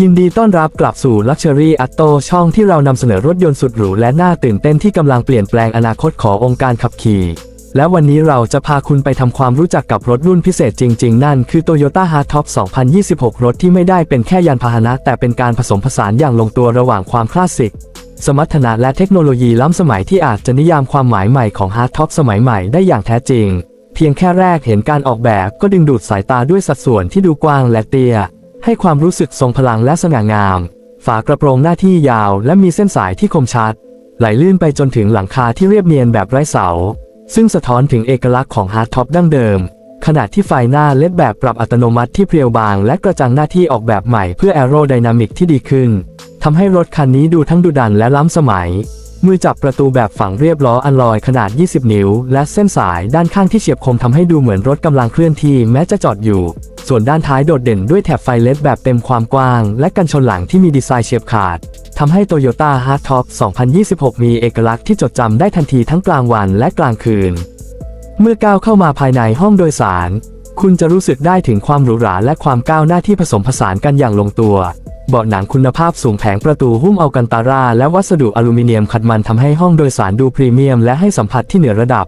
ยินดีต้อนรับกลับสู่ Luxury Auto ช่องที่เรานำเสนอรถยนต์สุดหรูและน่าตื่นเต้นที่กำลังเปลี่ยนแปลงอนาคตขององค์การขับขี่ และวันนี้เราจะพาคุณไปทำความรู้จักกับรถรุ่นพิเศษจริง ๆ นั่นคือ Toyota Hardtop 2026 รถที่ไม่ได้เป็นแค่ยานพาหนะ แต่เป็นการผสมผสานอย่างลงตัวระหว่างความคลาสสิก สมรรถนะและเทคโนโลยีล้ำสมัยที่อาจจะนิยามความหมายใหม่ของ Hardtop สมัยใหม่ได้อย่างแท้จริง เพียงแค่แรกเห็นการออกแบบก็ดึงดูดสายตาด้วยสัดส่วนที่ดูกว้างและเตี้ย ให้ความรู้สึกทรงพลังและสง่างาม ฝากระโปรงหน้าที่ยาวและมีเส้นสายที่คมชัด ไหลลื่นไปจนถึงหลังคาที่เรียบเนียนแบบไร้เสา ซึ่งสะท้อนถึงเอกลักษณ์ของฮาร์ดท็อปดั้งเดิม ขณะที่ไฟหน้าเลดแบบปรับอัตโนมัติที่เพรียวบาง และกระจังหน้าที่ออกแบบใหม่เพื่อแอโรไดนามิกที่ดีขึ้นทำให้รถคันนี้ดูทั้งดุดันและล้ำสมัย มือจับประตูแบบฝังเรียบล้ออัลลอยขนาด 20 นิ้ว และเส้นสายด้านข้างที่เฉียบคมทำให้ดูเหมือนรถกำลังเคลื่อนที่แม้จะจอดอยู่ ส่วนด้านท้ายโดดเด่นด้วยแถบไฟเลดแบบเต็มความกว้าง และกันชนหลังที่มีดีไซน์เฉียบขาดทำให้ Toyota Hardtop 2026 มีเอกลักษณ์ที่จดจำได้ทันทีทั้งกลางวันและกลางคืน เมื่อก้าวเข้ามาภายในห้องโดยสาร คุณจะรู้สึกได้ถึงความหรูหราและความก้าวหน้าที่ผสมผสานกันอย่างลงตัว เบาะหนังคุณภาพสูงแผงประตูหุ้มอัลกันตาราและวัสดุอลูมิเนียมขัดมันทำให้ห้องโดยสารดูพรีเมียมและให้สัมผัสที่เหนือระดับ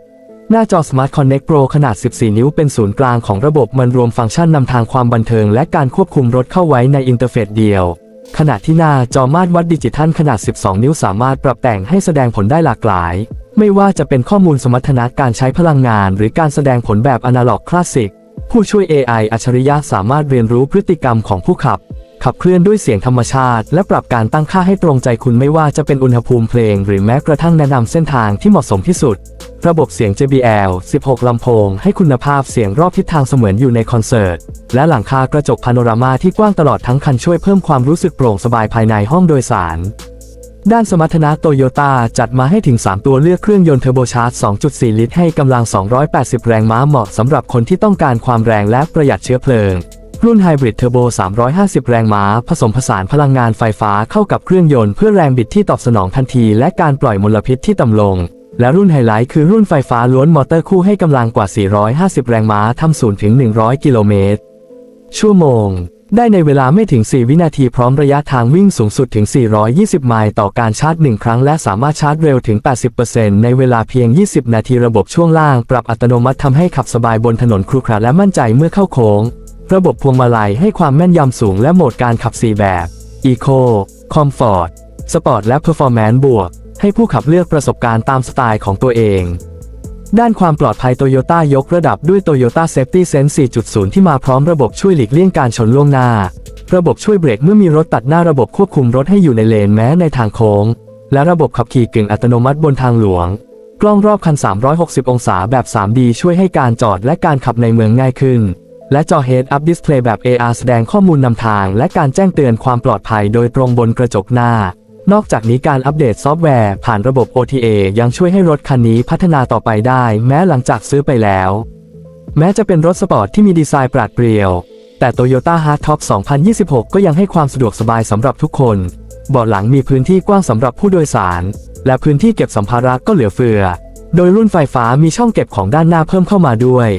หน้าจอ Smart Connect Pro ขนาด 14 นิ้วเป็นศูนย์กลางของระบบมันรวมฟังก์ชันนำทางความบันเทิงและการควบคุมรถเข้าไว้ในอินเทอร์เฟซเดียว ขณะที่หน้าจอมาตรวัดดิจิทัลขนาด 12 นิ้วสามารถปรับแต่งให้แสดงผลได้หลากหลาย ไม่ว่าจะเป็นข้อมูลสมรรถนะการใช้พลังงาน หรือการแสดงผลแบบอนาล็อกคลาสสิกผู้ช่วย AI อัจฉริยะสามารถเรียนรู้พฤติกรรมของผู้ขับ ขับเคลื่อนด้วยเสียงธรรมชาติ และปรับการตั้งค่าให้ตรงใจคุณไม่ว่าจะเป็นอุณหภูมิเพลง หรือแม้กระทั่งแนะนำเส้นทางที่เหมาะสมที่สุด ระบบเสียง JBL 16 ลำโพง ให้คุณภาพเสียงรอบทิศทางเสมือนอยู่ในคอนเสิร์ต และหลังคากระจกพาโนรามาที่กว้างตลอดทั้งคันช่วยเพิ่มความรู้สึกโปร่งสบายภายในห้องโดยสารด้านสมรรถนะโตโยต้าจัดมาให้ถึง 3 ตัวเลือกเครื่องยนต์เทอร์โบชาร์จ 2.4 ลิตรให้กำลัง 280 แรงม้าเหมาะสำหรับคนที่ต้องการความแรงและประหยัดเชื้อเพลิง รุ่นไฮบริดเทอร์โบ 350 แรงม้า ผสมผสานพลังงานไฟฟ้าเข้ากับเครื่องยนต์เพื่อแรงบิดที่ตอบสนองทันทีและการปล่อยมลพิษที่ต่ำลง และรุ่นไฮไลท์คือรุ่นไฟฟ้าล้วนมอเตอร์คู่ให้กำลังกว่า 450 แรงม้าทำศูนย์ถึง 100 กิโลเมตร ชั่วโมง ได้ในเวลาไม่ถึง 4 วินาทีพร้อมระยะทางวิ่งสูงสุดถึง 420 ไมล์ต่อการชาร์จ 1 ครั้งและสามารถชาร์จเร็วถึง 80%ในเวลาเพียง 20 นาทีระบบช่วงล่าง ปรับอัตโนมัติทำให้ขับสบายบนถนนครุขระและมั่นใจเมื่อเข้าโค้ง ระบบพวงมาลัยให้ความแม่นยำสูงและโหมดการขับ 4 แบบ Eco Comfort Sport และ Performance บวก ให้ผู้ขับเลือกประสบการณ์ตามสไตล์ของตัวเอง ด้านความปลอดภัยโตโยต้ายกระดับด้วย Toyota Safety Sense 4.0 ที่มาพร้อมระบบช่วยหลีกเลี่ยงการชนล่วงหน้า ระบบช่วยเบรกเมื่อมีรถตัดหน้าระบบควบคุมรถให้อยู่ในเลนแม้ในทางโค้ง และระบบขับขี่กึ่งอัตโนมัติบนทางหลวง กล้องรอบคัน 360 องศาแบบ 3D ช่วยให้การจอดและการขับในเมืองง่ายขึ้น และจอ Head Up Display แบบ AR แสดงข้อมูลนำทาง และการแจ้งเตือนความปลอดภัยโดยตรงบนกระจกหน้า นอกจากนี้การอัปเดตซอฟต์แวร์ผ่านระบบ OTA ยังช่วยให้รถคันนี้พัฒนาต่อไปได้ แม้หลังจากซื้อไปแล้ว แม้จะเป็นรถสปอร์ตที่มีดีไซน์ปราดเปรียว แต่ Toyota Hardtop 2026 ก็ยังให้ความสะดวกสบายสำหรับทุกคน เบาะหลังมีพื้นที่กว้างสำหรับผู้โดยสาร และพื้นที่เก็บสัมภาระก็เหลือเฟือ โดยรุ่นไฟฟ้ามีช่องเก็บของด้านหน้าเพิ่มเข้ามาด้วย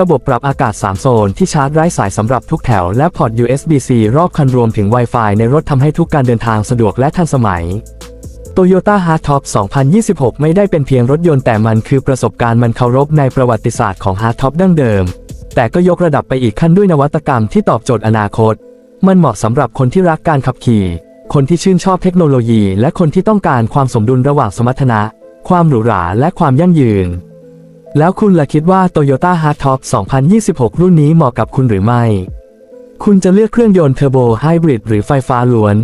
ระบบปรับอากาศ 3 โซนที่ชาร์จไร้สายสำหรับทุกแถวและพอร์ต USB-C รอบคันรวมถึง Wi-Fi ในรถทำให้ทุกการเดินทางสะดวกและทันสมัย Toyota Hardtop 2026 ไม่ได้เป็นเพียงรถยนต์แต่มันคือประสบการณ์มันเคารพในประวัติศาสตร์ของ Hardtop ดั้งเดิม แต่ก็ยกระดับไปอีกขั้นด้วยนวัตกรรมที่ตอบโจทย์อนาคต มันเหมาะสำหรับคนที่รักการขับขี่ คนที่ชื่นชอบเทคโนโลยี และคนที่ต้องการความสมดุลระหว่างสมรรถนะ ความหรูหราและความยั่งยืน แล้วคุณล่ะคิดว่า Toyota Hardtop 2026 รุ่นนี้เหมาะกับคุณหรือไม่ คุณจะเลือกเครื่องยนต์เทอร์โบไฮบริดหรือไฟฟ้าล้วน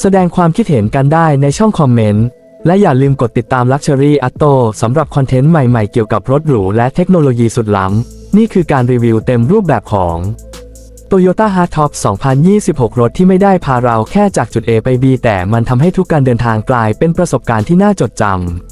แสดงความคิดเห็นกันได้ในช่องคอมเมนต์ และอย่าลืมกดติดตาม Luxury Auto สำหรับคอนเทนต์ใหม่ๆเกี่ยวกับรถหรูและเทคโนโลยีสุดล้ำ นี่คือการรีวิวเต็มรูปแบบของ Toyota Hardtop 2026 รถที่ไม่ได้พาเราแค่จากจุด A ไป B แต่มันทำให้ทุกการเดินทางกลายเป็นประสบการณ์ที่น่าจดจำ